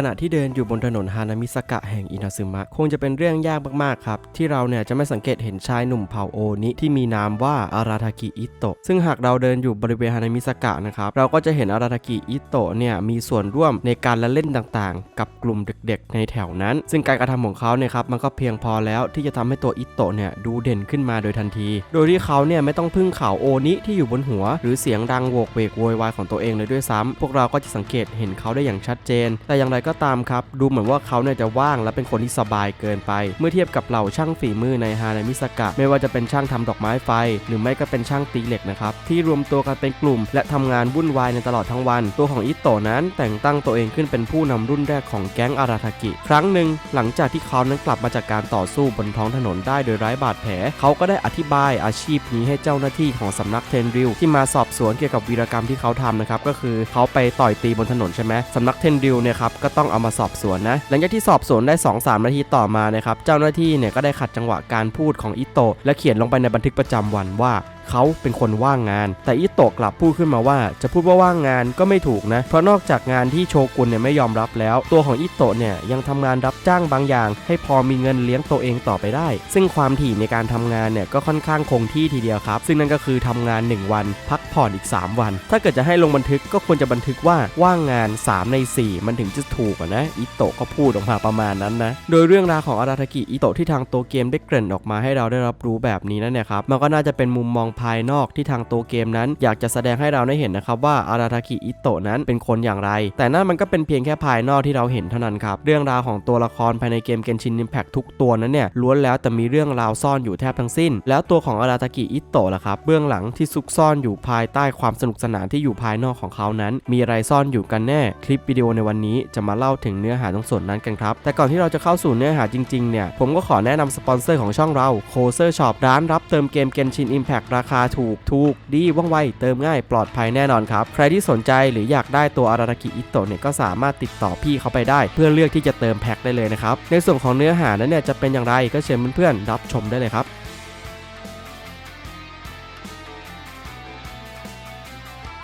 ขณะที่เดินอยู่บนถนนฮานามิสกะแห่งอินาซึมะคงจะเป็นเรื่องยากมากๆครับ ที่เราเนี่ยจะไม่สังเกตเห็นชายหนุ่มเผ่าโอนิที่มีนามว่าอาราทากิอิโตะซึ่งหากเราเดินอยู่บริเวณฮานามิสกะนะครับเราก็จะเห็นอาราทากิอิโตะเนี่ยมีส่วนร่วมในการละเล่นต่างๆ กับกลุ่มเด็กๆ ในแถวนั้น ซึ่งการกระทำของเขาเนี่ยครับมันก็เพียงพอแล้วที่จะทำให้ตัวอิโตะเนี่ยดูเด่นขึ้นมาโดยทันที โดยที่เขาเนี่ยไม่ต้องพึ่งข่าวโอนิที่อยู่บนหัว หรือเสียงดังโวกเวกโวยวายของตัวเองเลยด้วยซ้ำพวกเราก็จะสังเกตเห็นเขาได้อย่างชัดเจน แต่อย่างไรก็ก็ตามครับ ดูเหมือนว่าเขาเนี่ยจะว่างและเป็นคนที่สบายเกินไป เมื่อเทียบกับเหล่าช่างฝีมือในฮานามิสกะ ไม่ว่าจะเป็นช่างทำดอกไม้ไฟ หรือไม่ก็เป็นช่างตีเหล็กนะครับ ที่รวมตัวกันเป็นกลุ่ม และทำงานวุ่นวายในตลอดทั้งวัน ตัวของอิโตะนั้นแต่งตั้งตัวเองขึ้นเป็นผู้นำรุ่นแรกของแก๊งอาราทากิ ครั้งหนึ่งหลังจากที่เขานั้นกลับมาจากการต่อสู้บนท้องถนนได้โดยไร้บาดแผล เขาก็ได้อธิบายอาชีพนี้ให้เจ้าหน้าที่ของสำนักเทนริวที่มาสอบสวนเกี่ยวกับวีรกรรมที่เขาทำนะครับก็คือเขาไปต่อยตีบนถนนใช่ไหมสำนักเทนริวเนี่ยครับก็ต้องเอามาสอบสวนนะ หลังจากที่สอบสวนได้ 2-3 นาทีต่อมานะครับ เจ้าหน้าที่เนี่ยก็ได้ขัดจังหวะการพูดของอิโตะและเขียนลงไปในบันทึกประจำวันว่า เขาเป็นคนว่างงาน แต่อิโตะกลับพูดขึ้นมาว่า จะพูดว่าว่างงานก็ไม่ถูกนะ เพราะนอกจากงานที่โชกุนเนี่ยไม่ยอมรับแล้ว ตัวของอิโตะเนี่ยยังทำงานรับจ้างบางอย่าง ให้พอมีเงินเลี้ยงตัวเองต่อไปได้ ซึ่งความถี่ในการทำงานเนี่ยก็ค่อนข้างคงที่ทีเดียวครับ ซึ่งนั่นก็คือทำงาน 1 วัน พักผ่อนอีก 3 วัน ถ้าเกิดจะให้ลงบันทึกก็ควรจะบันทึกว่าว่างงาน 3 ใน 4 มันถึงจะถูกนะอิโตะก็พูดออกมาประมาณนั้นนะโดยเรื่องราวของอาราทากิอิโตะที่ทางตัวเกมได้เกริ่นออกมาให้เราได้รับรู้แบบนี้นั่นเนี่ยครับมันก็น่าจะเป็นมุมมองภายนอกที่ทางตัวเกมนั้น อยากจะแสดงให้เราได้เห็นนะครับว่าอาราทากิอิโตะนั้นเป็นคนอย่างไร แต่นั่นมันก็เป็นเพียงแค่ภายนอกที่เราเห็นเท่านั้นครับ เรื่องราวของตัวละครภายในเกม Genshin Impact ทุกตัวนั้นเนี่ยล้วนแล้วแต่มีเรื่องราวซ่อนอยู่แทบทั้งสิ้น แล้วตัวของอาราทากิอิโตะล่ะครับเบื้องหลังที่ซุกซ่อนอยู่ภายใต้ความสนุกสนานที่อยู่ภายนอกของเขานั้น มีอะไรซ่อนอยู่กันแน่คลิปวิดีโอในวันนี้จะมาเล่าถึงเนื้อหาตรงส่วนนั้นกันครับแต่ก่อนที่เราจะเข้าสู่เนื้อหาจริงๆเนี่ยผมก็ขอแนะนำสปอนเซอร์ของช่องเราโคเซอร์ช็อปร้านรับเติมเกม Genshin Impact ราคาถูกถูกดีว่องไว เติมง่ายปลอดภัยแน่นอนครับ ใครที่สนใจหรืออยากได้ตัวอาราทากิอิโตะเนี่ยก็สามารถติดต่อพี่เขาไปได้ เพื่อเลือกที่จะเติมแพ็คได้เลยนะครับในส่วนของเนื้อหานั้นเนี่ยจะเป็นอย่างไรก็เชิญเพื่อนๆรับชมได้เลยครับ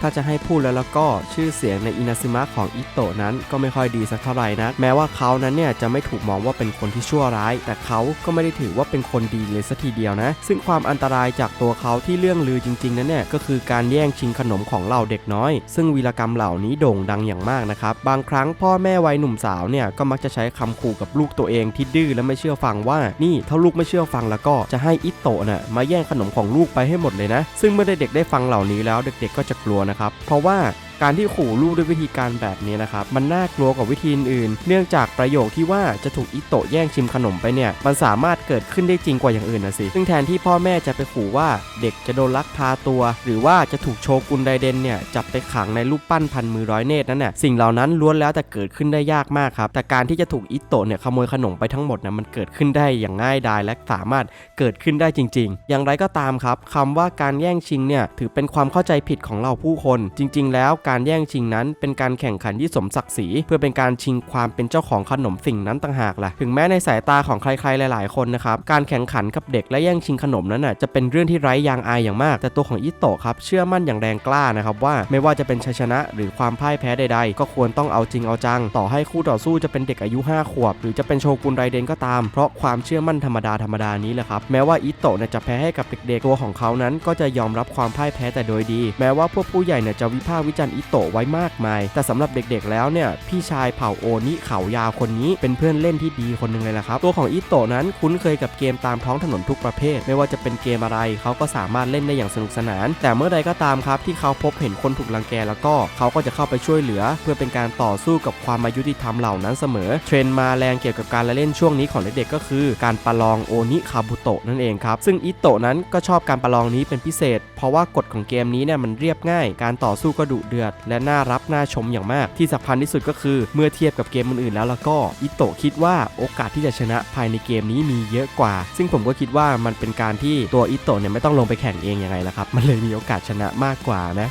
ถ้าจะให้พูดแล้วแล้วก็ชื่อเสียงในอินาซึมะของอิโตะนั้นก็ไม่ค่อยดีสักเท่าไหร่นะ แม้ว่าเขานั้นเนี่ยจะไม่ถูกมองว่าเป็นคนที่ชั่วร้าย แต่เขาก็ไม่ได้ถือว่าเป็นคนดีเลยสักทีเดียวนะ ซึ่งความอันตรายจากตัวเขาที่เรื่องลือจริงๆนั้นเนี่ยก็คือการแย่งชิงขนมของเหล่าเด็กน้อย ซึ่งวีรกรรมเหล่านี้โด่งดังอย่างมากนะครับ บางครั้งพ่อแม่วัยหนุ่มสาวเนี่ยก็มักจะใช้คำขู่กับลูกตัวเองที่ดื้อและไม่เชื่อฟังว่า นี่ถ้าลูกไม่เชื่อฟังแล้วก็จะให้อิโตะน่ะมาแย่งขนมของลูกไปให้หมดเลยนะ ซึ่งเมื่อเด็กๆได้ฟังเหล่านี้แล้วเด็กๆก็จะกลัวนะครับ เพราะว่า การที่ขู่ลูกด้วยวิธีการแบบนี้นะครับมันน่ากลัวกว่าวิธีอื่น เนื่องจากประโยคที่ว่าจะถูกอิโตะแย่งชิมขนมไปเนี่ยมันสามารถเกิดขึ้นได้จริงกว่าอย่างอื่นนะสิซึ่งแทนที่พ่อแม่จะไปขู่ว่าเด็กจะโดนลักพาตัว หรือว่าจะถูกโชกุนไดเดนเนี่ยจับไปขังในรูปปั้นพันมือร้อยเนตรนั่นน่ะสิ่งเหล่านั้นล้วนแล้วแต่เกิดขึ้นได้ยากมากครับแต่การที่จะถูกอิโตะเนี่ยขโมยขนมไปทั้งหมดนะมันเกิดขึ้นได้อย่างง่ายดายและสามารถเกิดขึ้นได้จริง ๆ อย่างไรก็ตามครับคำว่าการแย่งชิงเนี่ยถือเป็นความเข้าใจผิดของเราผู้คน จริง ๆ แล้วการแย่งชิงนั้น เป็นการแข่งขันที่สมศักดิ์ศรีเพื่อเป็นการชิงความเป็นเจ้าของขนมสิ่งนั้นต่างหากล่ะถึงแม้ในสายตาของใครๆหลาย ๆคนนะครับการแข่งขันกับเด็กและแย่งชิงขนมนั้นน่ะจะเป็นเรื่องที่ไร้ยางอายอย่างมาก แต่ตัวของอิโตะครับเชื่อมั่นอย่างแรงกล้านะครับว่าไม่ว่าจะเป็นชัยชนะหรือความพ่ายแพ้ใด ๆ ก็ควรต้องเอาจริงเอาจัง ต่อให้คู่ต่อสู้จะเป็นเด็กอายุ 5 ขวบ หรือจะเป็นโชกุนไรเดนก็ตาม เพราะความเชื่อมั่นธรรมดาธรรมดานี้แหละครับแม้ว่าอิโตะเนี่ยจะแพ้ให้กับเด็กๆตัวของเขานั้น ก็จะยอมรับความพ่ายแพ้แต่โดยดี แม้ว่าพวกผู้ใหญ่เนี่ยจะวิพากษ์วิจารณ์อิโตะไว้มากมาย แต่สำหรับเด็กๆแล้วเนี่ยพี่ชายเผ่าโอนิเขายาวคนนี้เป็นเพื่อนเล่นที่ดีคนหนึ่งเลยละครับ ตัวของอิโตะนั้นคุ้นเคยกับเกมตามท้องถนนทุกประเภท ไม่ว่าจะเป็นเกมอะไรเขาก็สามารถเล่นได้อย่างสนุกสนาน แต่เมื่อใดก็ตามครับที่เขาพบเห็นคนถูกรังแกแล้วก็เขาก็จะเข้าไปช่วยเหลือ เพื่อเป็นการต่อสู้กับความอายุติธรรมเหล่านั้นเสมอ เทรนมาแรงเกี่ยวกับการละเล่นช่วงนี้ของเด็กๆก็คือ การประลองโอนิคาบุโตะนั่นเองครับซึ่งอิโตะนั้นก็ชอบการประลองนี้เป็นพิเศษ ราะว่ากฎของเกมนี้เนี่ยมันเรียบง่าย การต่อสู้ก็ดุเดือด และน่ารับน่าชมอย่างมาก ที่สำคัญที่สุดก็คือเมื่อเทียบกับเกมอื่นๆแล้วแล้วก็อิโตะคิดว่าโอกาสที่จะชนะภายในเกมนี้มีเยอะกว่า ซึ่งผมก็คิดว่ามันเป็นการที่ตัวอิโตะเนี่ยไม่ต้องลงไปแข่งเองยังไงล่ะครับมันเลยมีโอกาสชนะมากกว่านะ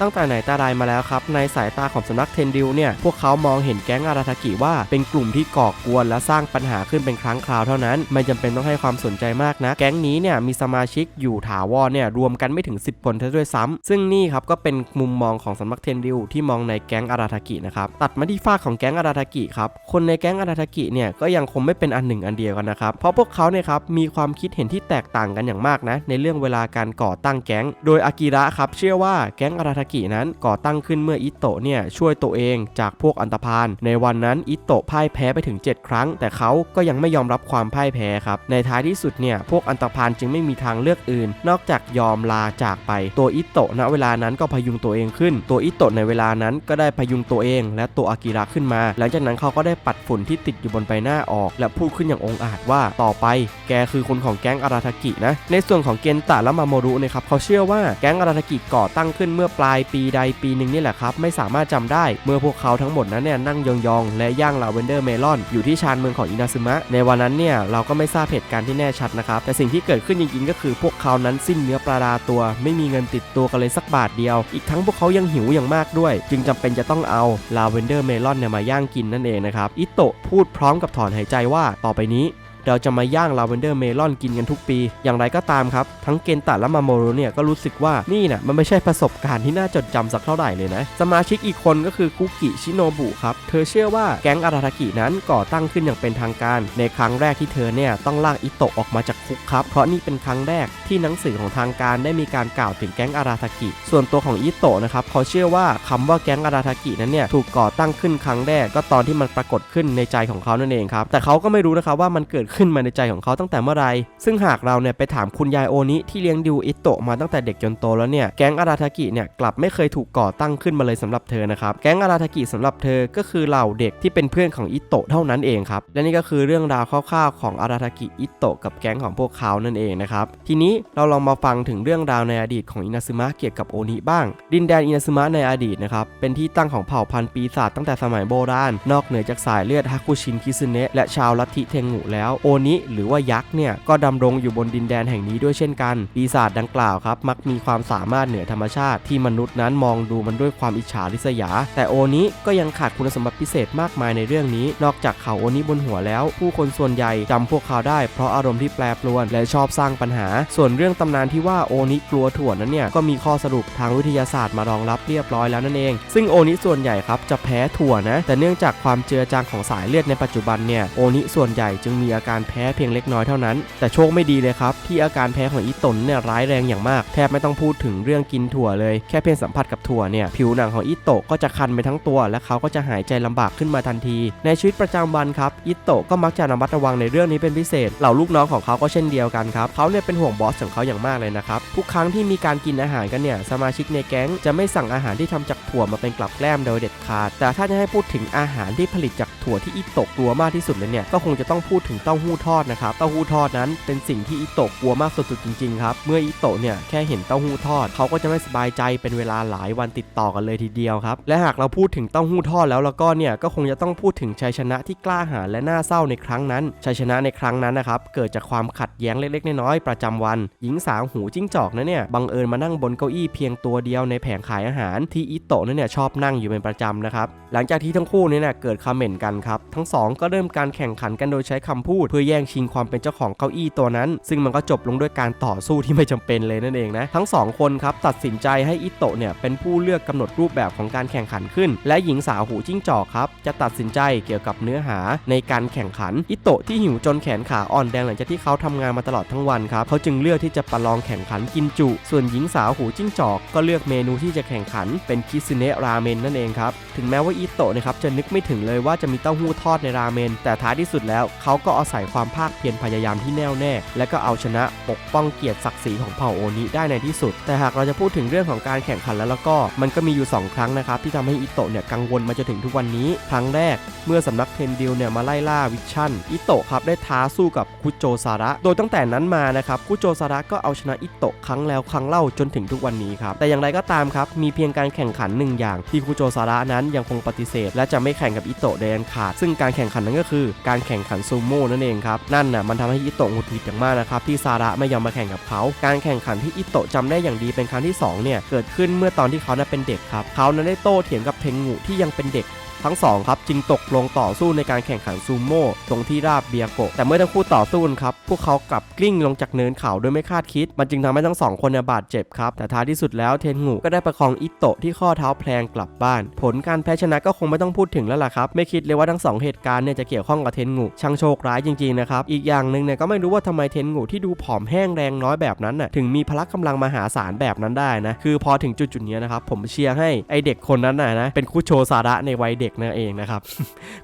ตั้งแต่ไหนแต่ไรมาแล้วครับ ในสายตาของสำนักเทนดิลเนี่ย พวกเขามองเห็นแก๊งอาราทากิว่าเป็นกลุ่มที่ก่อกวนและสร้างปัญหาขึ้นเป็นครั้งคราวเท่านั้น ไม่จำเป็นต้องให้ความสนใจมากนะ แก๊งนี้เนี่ยมีสมาชิกอยู่ถาวรเนี่ยรวมกันไม่ถึง 10 คนเท่าด้วยซ้ำซึ่งนี่ครับก็เป็นมุมมองของสำนักเทนดิลที่มองในแก๊งอาราทากินะครับตัดมาที่ฝ้ากของแก๊งอาราทากิครับคนในแก๊งอาราทากิเนี่ยก็ยังคงไม่เป็นอันหนึ่งอันเดียวกันนะครับเพราะพวกเขาเนี่ยครับมีความคิดเห็นที่แตกต่างกันอย่างมากนะในเรื่องเวลาการก่อตั้งแก๊ง โดยอากิระครับเชื่อว่าแก๊งอาราทากินั้นก่อตั้งขึ้นเมื่ออิโตะเนี่ยช่วยตัวเองจากพวกอันตพาลในวันนั้นอิโตะพ่ายแพ้ไปถึง 7 ครั้ง แต่เขาก็ยังไม่ยอมรับความพ่ายแพ้ครับในท้ายที่สุดเนี่ยพวกอันตพาลจึงไม่มีทางเลือกอื่น นอกจากยอมลาจากไป ตัวอิโตะณเวลานั้นก็พยุงตัวเองขึ้น ตัวอิโตะในเวลานั้นก็ได้พยุงตัวเอง และตัวอากิระขึ้นมา หลังจากนั้นเขาก็ได้ปัดฝุ่นที่ติดอยู่บนใบหน้าออก และพูดขึ้นอย่างองอาจว่าต่อไป แกคือคนของแก๊งอาราทากินะในส่วนของเกนตะและมาโมรุนะครับเขาเชื่อว่าแก๊งอาราทากิก่อตั้งขึ้นเมื่อปลายปีใดปีหนึ่งนี่แหละครับ ไม่สามารถจำได้ เมื่อพวกเขาทั้งหมดนั้นเนี่ยนั่งยองๆ และย่างลาเวนเดอร์เมลอน อยู่ที่ชานเมืองของอินาซึมะ ในวันนั้นเนี่ยเราก็ไม่ทราบเหตุการณ์ที่แน่ชัดนะครับ แต่สิ่งที่เกิดขึ้นจริงๆ ก็คือพวกเขานั้นสิ้นเนื้อปลาดาตัว ไม่มีเงินติดตัวกันเลยสักบาทเดียว อีกทั้งพวกเขายังหิวอย่างมากด้วย จึงจำเป็นจะต้องเอาลาเวนเดอร์เมลอนเนี่ยมาย่างกินนั่นเองนะครับ อิโตะพูดพร้อมกับถอนหายใจว่าต่อไปนี้ เราจะมาย่างลาเวนเดอร์เมลอนกินกันทุกปี อย่างไรก็ตามครับ ทั้งเกนตะและมาโมโรเนี่ยก็รู้สึกว่านี่นะ่ะมันไม่ใช่ประสบการณ์ที่น่าจดจำสักเท่าไหร่เลยนะ สมาชิกอีกคนก็คือคุกิชิโนบุครับ เธอเชื่อว่าแก๊งอาราทากินั้นก่อตั้งขึ้นอย่างเป็นทางการ ในครั้งแรกที่เธอเนี่ยต้องลากอิโตะออกมาจากคุกครับ เพราะนี่เป็นครั้งแรกที่หนังสือของทางการได้มีการกล่าวถึงแก๊งอาราทากิ ส่วนตัวของอิโตะนะครับเขาเชื่อว่าคำว่าแก๊งอาราทากินั้นเนี่ยถูกก่อตั้งขึ้นครั้งแรกก็ตอนที่มันปรากฏขึ้นในใจของเขานั่นเองครับแต่เขาก็ไม่รู้นะครับว่ามันเกิดขึ้นมาในใจของเขาตั้งแต่เมื่อไร ซึ่งหากเราเนี่ยไปถามคุณยายโอนิที่เลี้ยงดูอิโตะมาตั้งแต่เด็กจนโตแล้วเนี่ย แก๊งอาราทากิเนี่ยกลับไม่เคยถูกก่อตั้งขึ้นมาเลยสำหรับเธอนะครับ แก๊งอาราทากิสำหรับเธอก็คือเหล่าเด็กที่เป็นเพื่อนของอิโตะเท่านั้นเองครับ และนี่ก็คือเรื่องราวคร่าวๆของอาราทากิอิโตะกับแก๊งของพวกเขานั่นเองนะครับ ทีนี้เราลองมาฟังถึงเรื่องราวในอดีตของอินาซึมะเกี่ยวกับโอนิบ้าง ดินแดนอินาซึมะในอดีตนะครับ เป็นที่ตั้งของเผ่าพันธุ์ปีศาจตั้งแต่สมัยโบราณ นอกเหนือจากสายเลือดฮาคุชินคิซึเนะและชาวลัทธิเทงุแล้วโอนิหรือว่ายักษ์เนี่ยก็ดำรงอยู่บนดินแดนแห่งนี้ด้วยเช่นกัน ปีศาจดังกล่าวครับ มักมีความสามารถเหนือธรรมชาติที่มนุษย์นั้นมองดูมันด้วยความอิจฉาริษยา แต่โอนิก็ยังขาดคุณสมบัติพิเศษมากมายในเรื่องนี้ นอกจากเขาโอนิบนหัวแล้ว ผู้คนส่วนใหญ่จำพวกเขาได้เพราะอารมณ์ที่แปรปรวน และชอบสร้างปัญหา ส่วนเรื่องตำนานที่ว่าโอนิกลัวถั่วนั้นเนี่ยก็มีข้อสรุปทางวิทยาศาสตร์มารองรับเรียบร้อยแล้วนั่นเอง ซึ่งโอนิส่วนใหญ่ครับจะแพ้ถั่วนะแต่เนื่องจากความเจือจางของสายเลือดในปัจจุบันเนี่ยโอนิส่วนใหญ่จึงมีอาการแพ้เพียงเล็กน้อยเท่านั้น แต่โชคไม่ดีเลยครับที่อาการแพ้ของอีตนเนี่ยร้ายแรงอย่างมาก แทบไม่ต้องพูดถึงเรื่องกินถั่วเลย แค่เพียงสัมผัสกับถั่วเนี่ยผิวหนังของอิโตะก็จะคันไปทั้งตัว และเขาก็จะหายใจลำบากขึ้นมาทันที ในชีวิตประจำวันครับอิโตะก็มักจะระมัดระวังในเรื่องนี้เป็นพิเศษ เหล่าลูกน้องของเขาก็เช่นเดียวกันครับเขาเนี่ยเป็นห่วงบอสของเขาอย่างมากเลยนะครับทุกครั้งที่มีการกินอาหารกันเนี่ยสมาชิกในแก๊งจะไม่สั่งอาหารที่ทำจากถั่วมาเป็นกลับแกล้มโดยเด็ดขาด แต่ถ้าจะให้พูดถึงอาหารที่ผลิตจากถั่วที่อิโตะกลัวมากที่สุดเลยเนี่ยก็คงจะต้องพูดถึงเต้าหู้ทอดนะครับ เต้าหู้ทอดนั้นเป็นสิ่งที่อิโตะกลัวมากสุดๆจริงๆครับ เมื่ออิโตะเนี่ยแค่เห็นเต้าหู้ทอดเขาก็จะไม่สบายใจเป็นเวลาหลายวันติดต่อกันเลยทีเดียวครับ และหากเราพูดถึงเต้าหู้ทอดแล้วแล้วก็เนี่ยก็คงจะต้องพูดถึงชัยชนะที่กล้าหาญและน่าเศร้าในครั้งนั้นชัยชนะในครั้งนั้นนะครับเกิดจากความขัดแย้งเล็กๆน้อยๆประจำวัน หญิงสาวหูจิ้งจอกนะเนี่ยบังเอิญมานั่งบนเก้าอี้เพียงตัวเดียวในแผงขายอาหารที่อิโตะนั่นเนี่ยชอบนั่งอยู่เป็นประจำนะครับหลังจากที่ทั้งคู่เนี่ยเกิดคอมเมนต์กันครับทั้งสองก็เริ่มการแข่งขันกันโดยใช้คำพูดพื่อแย่งชิงความเป็นเจ้าของเก้าอี้ตัวนั้น ซึ่งมันก็จบลงด้วยการต่อสู้ที่ไม่จำเป็นเลยนั่นเองนะทั้งสองคนครับตัดสินใจให้อิโตะเนี่ยเป็นผู้เลือกกำหนดรูปแบบของการแข่งขันขึ้น และหญิงสาวหูจิ้งจอกครับจะตัดสินใจเกี่ยวกับเนื้อหาในการแข่งขันอิโตะที่หิวจนแขนขาอ่อนแดงหลังจากที่เขาทำงานมาตลอดทั้งวันครับเขาจึงเลือกที่จะประลองแข่งขันกินจุ ส่วนหญิงสาวหูจิ้งจอก ก็เลือกเมนูที่จะแข่งขันเป็นคิซึเนะราเมนนั่นเองครับถึงแม้ว่าอิโตะนะครับจะนึกไม่ถึงเลยว่าจะมีเต้าหู้ทอดในราเมน แต่ท้ายที่สุดแล้วเขาก็อาศัยความภาคเพียรพยายามที่แน่วแน่ และก็เอาชนะปกป้องเกียรติศักดิ์ศรีของเผ่าโอนิได้ในที่สุด แต่หากเราจะพูดถึงเรื่องของการแข่งขันแล้วแล้วก็มันก็มีอยู่ 2 ครั้งนะครับที่ทำให้อิโตะเนี่ยกังวลมาจนถึงทุกวันนี้ ครั้งแรกเมื่อสำนักเทนดิลเนี่ยมาไล่ล่าวิชั่นอิโตะครับได้ท้าสู้กับคุโจซาระ โดยตั้งแต่นั้นมานะครับคุโจซาระก็เอาชนะอิโตะครั้งแล้วครั้งเล่าจนถึงทุกวันนี้ครับแต่อย่างไรก็ตามครับมีเพียงการแข่งขันหนึ่งอย่างที่คุโจซาระนั้นยังคงปฏิเสธ และจะไม่แข่งกับอิโตะเดนขาด ซึ่งการแข่งขันนั้นก็คือการแข่งขันซูโม่นั่นนเองครับ นั่นน่ะมันทำให้อิโตะหงุดหงิดอย่างมากนะครับที่ซาระไม่ยอมมาแข่งกับเขา การแข่งขันที่อิโตะจำได้อย่างดีเป็นครั้งที่สองเนี่ยเกิดขึ้นเมื่อตอนที่เขานั้นเป็นเด็กครับเขานั้นได้โต้เถียงกับเทงงุที่ยังเป็นเด็ก ทั้งสองครับจึงตกลงต่อสู้ในการแข่งขันซูโม่ตรงที่ราบเบียโกะแต่เมื่อทั้งคู่ต่อสู้ครับพวกเขากลับกลิ้งลงจากเนินเขาโดยไม่คาดคิด มันจึงทำให้ทั้งสองคนเนี่ยบาดเจ็บครับแต่ท้ายที่สุดแล้วเทนงูก็ได้ประคองอิโตะที่ข้อเท้าแพลงกลับบ้าน ผลการแพ้ชนะก็คงไม่ต้องพูดถึงแล้วล่ะครับไม่คิดเลยว่าทั้งสองเหตุการณ์เนี่ยจะเกี่ยวข้องกับเทนงูช่างโชคร้ายจริงๆนะครับอีกอย่างหนึ่งเนี่ยก็ไม่รู้ว่าทำไมเทนงูที่ดูผอมแห้งแรงน้อยแบบนั้นน่ะถึงมีพละกำลังมหาศาลแบบนั้นได้นะคือพอถึงจุดๆนี้นะครับผมเชียร์ให้ไอเด็กคนนั้นน่ะนะเป็นคู่โชว์สาระในวัยเด็กนั่นเองนะครับ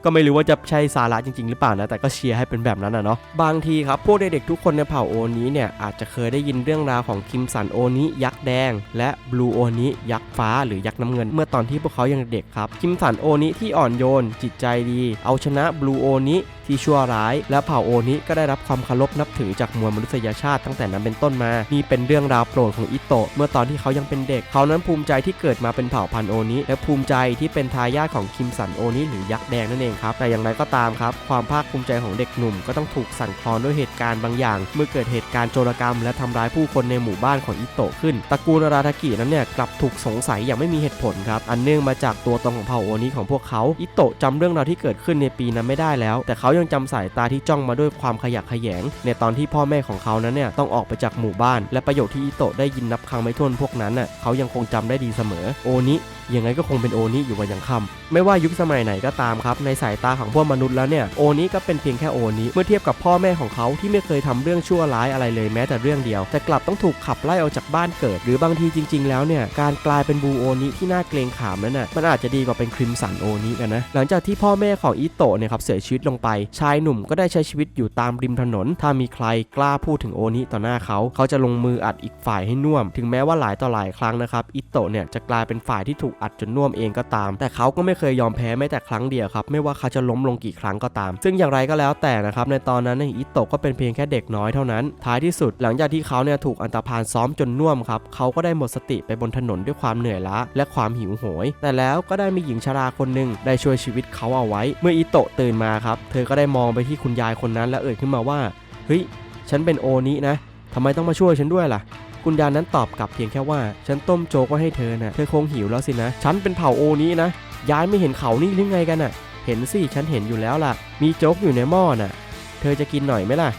ก็ไม่รู้ว่าจะใช่สาระจริง ๆ หรือเปล่านะ แต่ก็เชียร์ให้เป็นแบบนั้นนะเนาะ บางทีครับพวกเด็กๆทุกคนในเผ่าโอนี้เนี่ยอาจจะเคยได้ยินเรื่องราวของคิมสันโอนิยักษ์แดง และบลูโอนิยักษ์ฟ้าหรือยักษ์น้ำเงิน เมื่อตอนที่พวกเขายังเด็กครับคิมสันโอนิที่อ่อนโยน จิตใจดี เอาชนะบลูโอนิที่ชั่วร้าย และเผ่าโอนิก็ได้รับความเคารพนับถือจากมวลมนุษยชาติตั้งแต่นั้นเป็นต้นมา นี่เป็นเรื่องราวโปรดของอิโตะเมื่อตอนที่เขายังเป็นเด็ก เขานั้นภูมิใจที่เกิดมาเป็นเผ่าพันธุ์โอนิและภูมิใจที่เป็นทายาทของคิมสันโอนิหรือยักษ์แดงนั่นเองครับแต่อย่างไรก็ตามครับ ความภาคภูมิใจของเด็กหนุ่มก็ต้องถูกสั่นคลอนด้วยเหตุการณ์บางอย่าง เมื่อเกิดเหตุการณ์โจรกรรม และทำร้ายผู้คนในหมู่บ้านของอิโตะขึ้นตระกูลอาราทากินั้นเนี่ยกลับถูกสงสัยอย่างไม่มีเหตุผลครับอันเนื่องมาจากตัวตนของเผ่าโอนิของพวกเขาอิโตะจำเรื่องราวที่เกิดขึ้นในปีนั้นไม่ได้แล้ว แต่เขายังจำสายตาที่จ้องมาด้วยความขยักขยง ในตอนที่พ่อแม่ของเขานั้นเนี่ยต้องออกไปจากหมู่บ้าน และประโยคที่อิโตะได้ยินนับครั้งไม่ถ้วนพวกนั้นน่ะเขายังคงจำได้ดีเสมอโอนิยังไงก็คงเป็นโอนิอยู่วันยังค่ำไม่ว่ายุคสมัยไหนก็ตามครับ ในสายตาของพวกมนุษย์แล้วเนี่ยโอนิก็เป็นเพียงแค่โอนิเมื่อเทียบกับพ่อแม่ของเขาที่ไม่เคยทำเรื่องชั่วร้ายอะไรเลยแม้แต่เรื่องเดียว แต่กลับต้องถูกขับไล่ออกจากบ้านเกิด หรือบางทีจริง ๆ แล้วเนี่ยการกลายเป็นบูโอนิที่น่าเกรงขามนั้นน่ะมันอาจจะดีกว่าเป็นคริมสันโอนิกันนะหลังจากที่พ่อแม่ของอิโตะเนี่ยครับเสียชีวิตลงไป ชายหนุ่มก็ได้ใช้ชีวิตอยู่ตามริมถนน ถ้ามีใครกล้าพูดถึงโอนิต่อหน้าเขา เขาจะลงมืออัดอีกฝ่ายให้น่วม ถึงแม้ว่าหลายต่อหลายครั้งนะครับอิโตะเนี่ยจะกลายเป็นฝ่ายที่ถูกอัดจนน่วมเองก็ตาม แต่เขาก็ไม่เคยยอมแพ้แม้แต่ครั้งเดียวครับไม่ว่าเขาจะล้มลงกี่ครั้งก็ตาม ซึ่งอย่างไรก็แล้วแต่นะครับในตอนนั้นอิโตะก็เป็นเพียงแค่เด็กน้อยเท่านั้น ท้ายที่สุดหลังจากที่เขาเนี่ยถูกอันตรพานซ้อมจนน่วมครับเขาก็ได้หมดสติไปบนถนนด้วยความเหนื่อยล้าและความหิวโหย แต่แล้วก็ได้มีหญิงชราคนหนึ่งได้ช่วยชีวิตเขาเอาไว้ เมื่ออิโตะตื่นมาครับเธอก็ได้มองไปที่คุณยายคนนั้น และเอ่ยขึ้นมาว่าเฮ้ยฉันเป็นโอนินะทำไมต้องมาช่วยฉันด้วยล่ะคุณยายนั้นตอบกลับเพียงแค่ว่า ฉันต้มโจ๊กไว้ให้เธอนะ่ะ เธอคงหิวแล้วสินะ ฉันเป็นเผ่าโอนี้นะ ยายไม่เห็นเขานี่หรือไงกันน่ะ เห็นสิฉันเห็นอยู่แล้วล่ะ มีโจ๊กอยู่ในหม้อน่ะ เธอจะกินหน่อยไหมล่ะ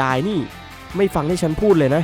ยายนี่ไม่ฟังที่ฉันพูดเลยนะ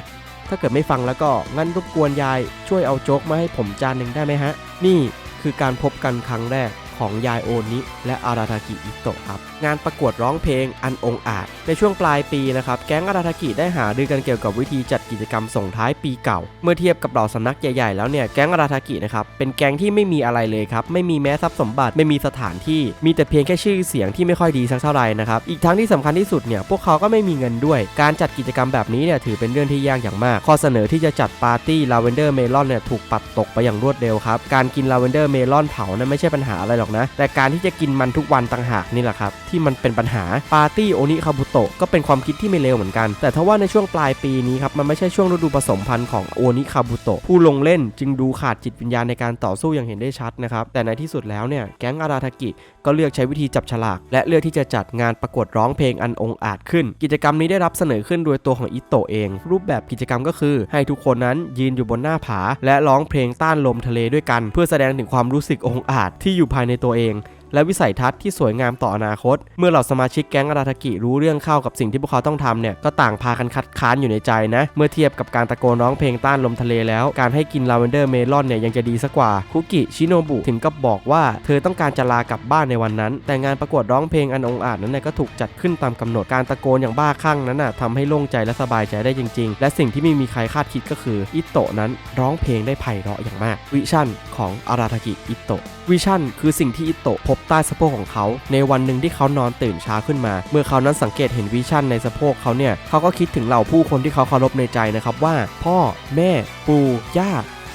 ถ้าเกิดไม่ฟังแล้วก็งั้นรบกวนยายช่วยเอาโจ๊กมาให้ผมจานหนึ่งได้ไหมฮะ นี่คือการพบกันครั้งแรก ของยายโอนิและอาราทากิอิโตะครับ งานประกวดร้องเพลงอันองอาจ ในช่วงปลายปีนะครับ แก๊งอาราทากิได้หารือกันเกี่ยวกับวิธีจัดกิจกรรมส่งท้ายปีเก่า เมื่อเทียบกับเหล่าสำนักใหญ่ๆแล้วเนี่ย แก๊งอาราทากินะครับ เป็นแก๊งที่ไม่มีอะไรเลยครับ ไม่มีแม้ทรัพย์สมบัติไม่มีสถานที่ มีแต่เพียงแค่ชื่อเสียงที่ไม่ค่อยดีสักเท่าไหร่นะครับ อีกทั้งที่สำคัญที่สุดเนี่ยพวกเขาก็ไม่มีเงินด้วย การจัดกิจกรรมแบบนี้เนี่ยถือเป็นเรื่องที่ยากอย่างมาก ข้อเสนอที่จะจัดปาร์ตี้ลาเวนเดอร์เมลอนเนี่ยถูกปัดตกไปอย่างรวดเร็วครับการกินลาเวนเดอร์เมลอนเผานั้นไม่ใช่ปัญหาอะไรหรอกนะ แต่การที่จะกินมันทุกวันต่างหากนี่แหละครับ ที่มันเป็นปัญหาปาร์ตี้โอนิคาบุโตะก็เป็นความคิดที่ไม่เลวเหมือนกัน แต่ถ้าว่าในช่วงปลายปีนี้ครับ มันไม่ใช่ช่วงฤดูผสมพันธุ์ของโอนิคาบุโตะผู้ลงเล่นจึงดูขาดจิตวิญญาณในการต่อสู้อย่างเห็นได้ชัดนะครับแต่ในที่สุดแล้วเนี่ยแก๊งอาราทากิก็เลือกใช้วิธีจับฉลาก และเลือกที่จะจัดงานประกวดร้องเพลงอันองอาจขึ้น กิจกรรมนี้ได้รับเสนอขึ้นโดยตัวของอิโตะเอง รูปแบบกิจกรรมก็คือ ให้ทุกคนนั้นยืนอยู่บนหน้าผา และร้องเพลงต้านลมทะเลด้วยกัน เพื่อแสดงถึงความรู้สึกองอาจที่อยู่ภายในในตัวเอง และวิสัยทัศน์ที่สวยงามต่ออนาคต เมื่อเหล่าสมาชิกแก๊งอาราทากิรู้เรื่องเข้ากับสิ่งที่พวกเขาต้องทำเนี่ยก็ต่างพากันคัดค้านอยู่ในใจนะ เมื่อเทียบกับการตะโกนร้องเพลงต้านลมทะเลแล้ว การให้กินลาเวนเดอร์เมลอนเนี่ยยังจะดีสักกว่า คุกิชิโนบุถึงกับบอกว่า เธอต้องการจะลากลับบ้านในวันนั้น แต่งานประกวดร้องเพลงอันองอาจนั้นเนี่ยก็ถูกจัดขึ้นตามกำหนดการตะโกนอย่างบ้าคลั่งนั้นน่ะทำให้โล่งใจและสบายใจได้จริง ๆ และสิ่งที่ไม่มีใครคาดคิดก็คืออิโตะนั้นร้องเพลงได้ไพเราะอย่างมาก วิชั่นของอาราทากิอิโตะวิชั่นคือสิ่งที่อิโตะพบใต้สะโพกของเขา ในวันหนึ่งที่เขานอนตื่นเช้าขึ้นมา เมื่อเขานั้นสังเกตเห็นวิชั่นในสะโพกเขาเนี่ยเขาก็คิดถึงเหล่าผู้คนที่เขาเคารพในใจนะครับว่า พ่อ แม่ ปู่ย่า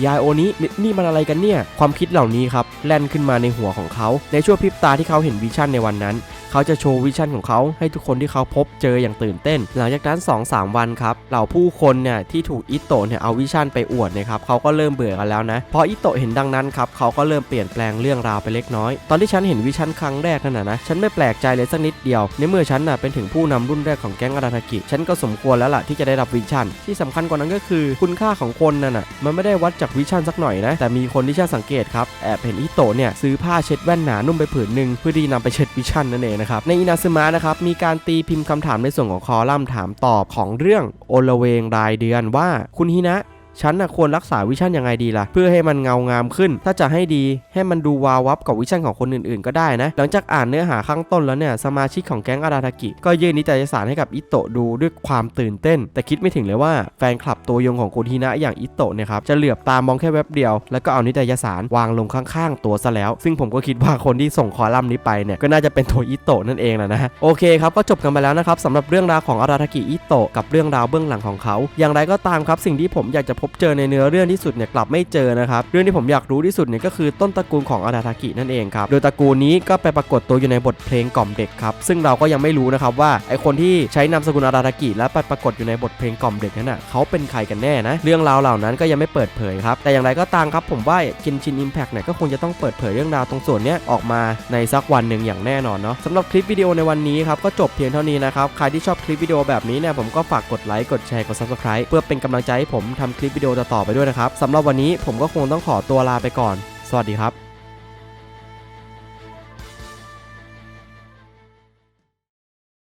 ยายโอนี้นี่มันอะไรกันเนี่ย ความคิดเหล่านี้ครับแล่นขึ้นมาในหัวของเขา ในช่วงพริบตาที่เขาเห็นวิชั่นในวันนั้น เขาจะโชว์วิชั่นของเขาให้ทุกคนที่เขาพบเจออย่างตื่นเต้น หลังจากนั้น2-3 วันครับเหล่าผู้คนเนี่ยที่ถูกอิโตะเนี่ยเอาวิชั่นไปอวดนะครับเขาก็เริ่มเบื่อกันแล้วนะพออิโตะเห็นดังนั้นครับเขาก็เริ่มเปลี่ยนแปลงเรื่องราวไปเล็กน้อย ตอนที่ฉันเห็นวิชั่นครั้งแรกนั่นนะนะฉันไม่แปลกใจเลยสักนิดเดียว ในเมื่อฉันน่ะเป็นถึงผู้นำรุ่นแรกของแก๊งอาราทากิฉันก็สมควรแล้วล่ะที่จะได้รับวิชั่นที่สำคัญกว่านั้นก็คือ คุณค่าของคนนั่นน่ะมันไม่ได้วัดจากวิชั่นสักหน่อยนะ แต่มีคนที่ช่างสังเกตครับ แอบเห็นอิโตะเนี่ยซื้อผ้าเช็ดแว่นหนานุ่มไปผืนหนึ่งเพื่อที่นำไปเช็ดวิชั่นนั่นเองนะครับ ในอินาซึมะนะครับ มีการตีพิมพ์คำถามในส่วนของคอลัมน์ถามตอบของเรื่องโอลเวงรายเดือนว่าคุณฮินะ ฉันนะควรรักษาวิชั่นยังไงดีล่ะ เพื่อให้มันเงางามขึ้น ถ้าจะให้ดีให้มันดูวาววับกับวิชั่นของคนอื่นๆ ก็ได้นะ หลังจากอ่านเนื้อหาข้างต้นแล้วเนี่ย สมาชิกของแก๊งอาราทากิ ก็ยื่นนิตยสารให้กับอิโตะดูด้วยความตื่นเต้น แต่คิดไม่ถึงเลยว่าแฟนคลับตัวยงของคุณฮินะอย่างอิโตะเนี่ยครับจะเหลือบตามองแค่แวบเดียว แล้วก็เอานิตยสารวางลงข้างๆ ตัวซะแล้ว ซึ่งผมก็คิดว่าคนที่ส่งคอลัมน์นี้ไปเนี่ยก็น่าจะเป็นตัวอิโตะนั่นเองแหละนะฮะโอเคครับก็จบกันไปแล้วนะครับสำหรับเรื่องราวของอาราทากิอิโตะกับเรื่องราวเบื้องหลังของเขา อย่างไรก็ตามครับสิ่งที่ผมอยากจะพบเจอในเนื้อเรื่องที่สุดเนี่ยกลับไม่เจอนะครับเรื่องที่ผมอยากรู้ที่สุดเนี่ยก็คือต้นตระกูลของอาราทากินั่นเองครับโดยตระกูลนี้ก็ไปปรากฏตัวอยู่ในบทเพลงกล่อมเด็กครับซึ่งเราก็ยังไม่รู้นะครับว่าไอคนที่ใช้นามสกุลอาราทากิและไปปรากฏอยู่ในบทเพลงกล่อมเด็กนั้นน่ะเขาเป็นใครกันแน่นะเรื่องราวเหล่านั้นก็ยังไม่เปิดเผยครับแต่อย่างไรก็ตามครับผมว่ากินชินอิมแพกเนี่ยก็คงจะต้องเปิดเผยเรื่องราวตรงส่วนนี้ออกมาในสักวันหนึ่งอย่างแน่นอนเนาะสำหรับคลิปวิดีโอในวันนี้ครับก็จบเพียงเท่านี้นะครับใครที่ชอบคลิปวิดีโอแบบนี้เนี่ยผมก็ฝากกดไลค์กดแชร์กด subscribe เพื่อเป็นกำลังใจให้ผมทำคลิปวิดีโอต่อๆไปด้วยนะครับสำหรับวันนี้ผมก็คงต้องขอตัวลาไปก่อน สวัสดีครับ